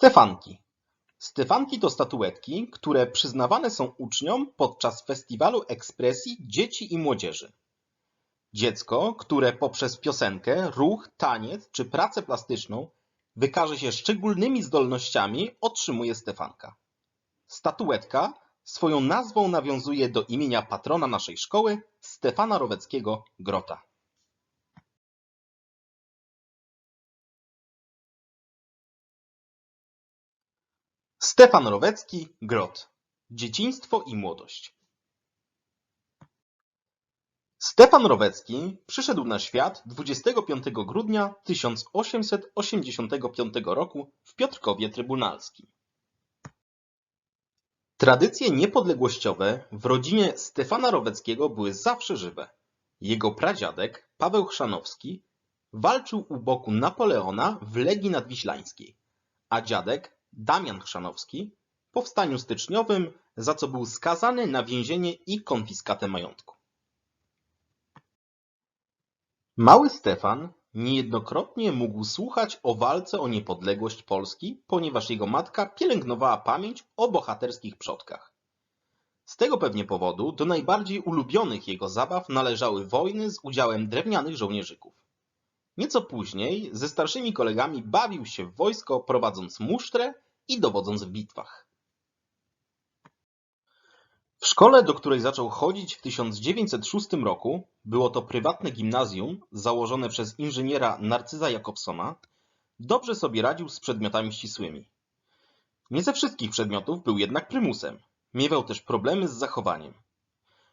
Stefanki. Stefanki to statuetki, które przyznawane są uczniom podczas Festiwalu Ekspresji Dzieci i Młodzieży. Dziecko, które poprzez piosenkę, ruch, taniec czy pracę plastyczną wykaże się szczególnymi zdolnościami, otrzymuje Stefanka. Statuetka swoją nazwą nawiązuje do imienia patrona naszej szkoły, Stefana Roweckiego Grota. Stefan Rowecki Grot. Dzieciństwo i młodość. Stefan Rowecki przyszedł na świat 25 grudnia 1885 roku w Piotrkowie Trybunalskim. Tradycje niepodległościowe w rodzinie Stefana Roweckiego były zawsze żywe. Jego pradziadek, Paweł Chrzanowski, walczył u boku Napoleona w Legii Nadwiślańskiej, a dziadek, Damian Chrzanowski, powstaniu styczniowym, za co był skazany na więzienie i konfiskatę majątku. Mały Stefan niejednokrotnie mógł słuchać o walce o niepodległość Polski, ponieważ jego matka pielęgnowała pamięć o bohaterskich przodkach. Z tego pewnie powodu do najbardziej ulubionych jego zabaw należały wojny z udziałem drewnianych żołnierzyków. Nieco później ze starszymi kolegami bawił się w wojsko, prowadząc musztrę i dowodząc w bitwach. W szkole, do której zaczął chodzić w 1906 roku, było to prywatne gimnazjum założone przez inżyniera Narcyza Jakobsona, dobrze sobie radził z przedmiotami ścisłymi. Nie ze wszystkich przedmiotów był jednak prymusem. Miewał też problemy z zachowaniem.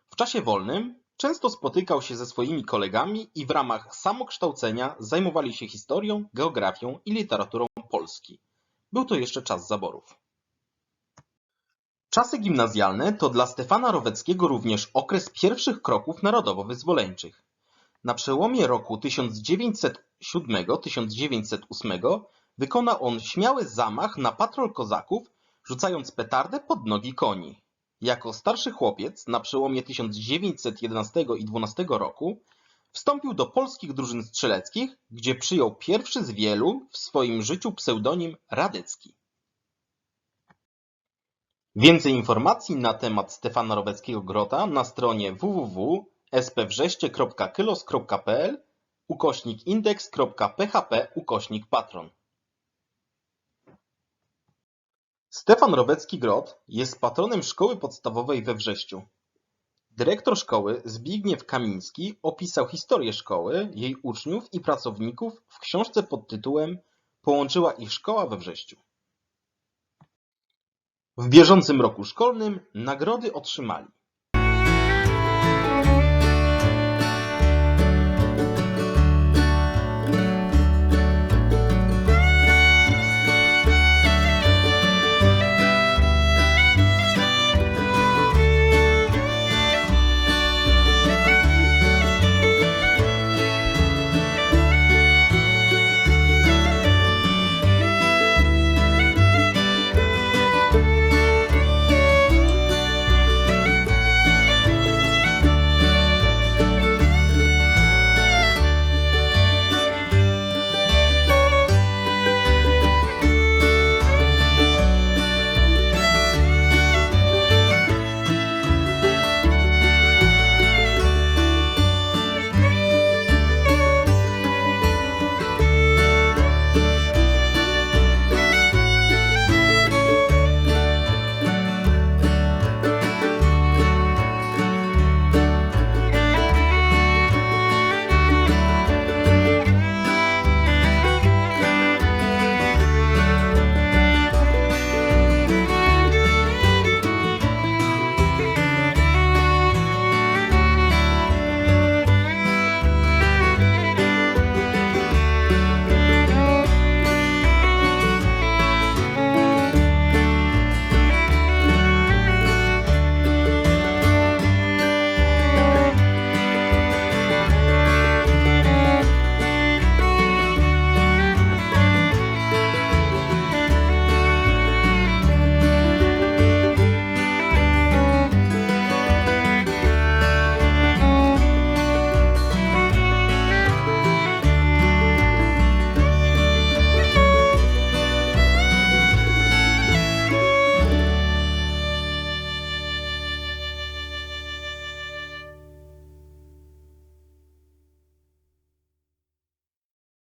W czasie wolnym często spotykał się ze swoimi kolegami i w ramach samokształcenia zajmowali się historią, geografią i literaturą Polski. Był to jeszcze czas zaborów. Czasy gimnazjalne to dla Stefana Roweckiego również okres pierwszych kroków narodowo-wyzwoleńczych. Na przełomie roku 1907-1908 wykonał on śmiały zamach na patrol kozaków, rzucając petardę pod nogi koni. Jako starszy chłopiec na przełomie 1911 i 12 roku wstąpił do polskich drużyn strzeleckich, gdzie przyjął pierwszy z wielu w swoim życiu pseudonim Radycki. Więcej informacji na temat Stefana Roweckiego Grota na stronie www.spwrzeście.kylos.pl ukośnik indeks.php ukośnik patron. Stefan Rowecki Grot jest patronem szkoły podstawowej we Wrześciu. Dyrektor szkoły Zbigniew Kamiński opisał historię szkoły, jej uczniów i pracowników w książce pod tytułem Połączyła ich szkoła we Wrześciu. W bieżącym roku szkolnym nagrody otrzymali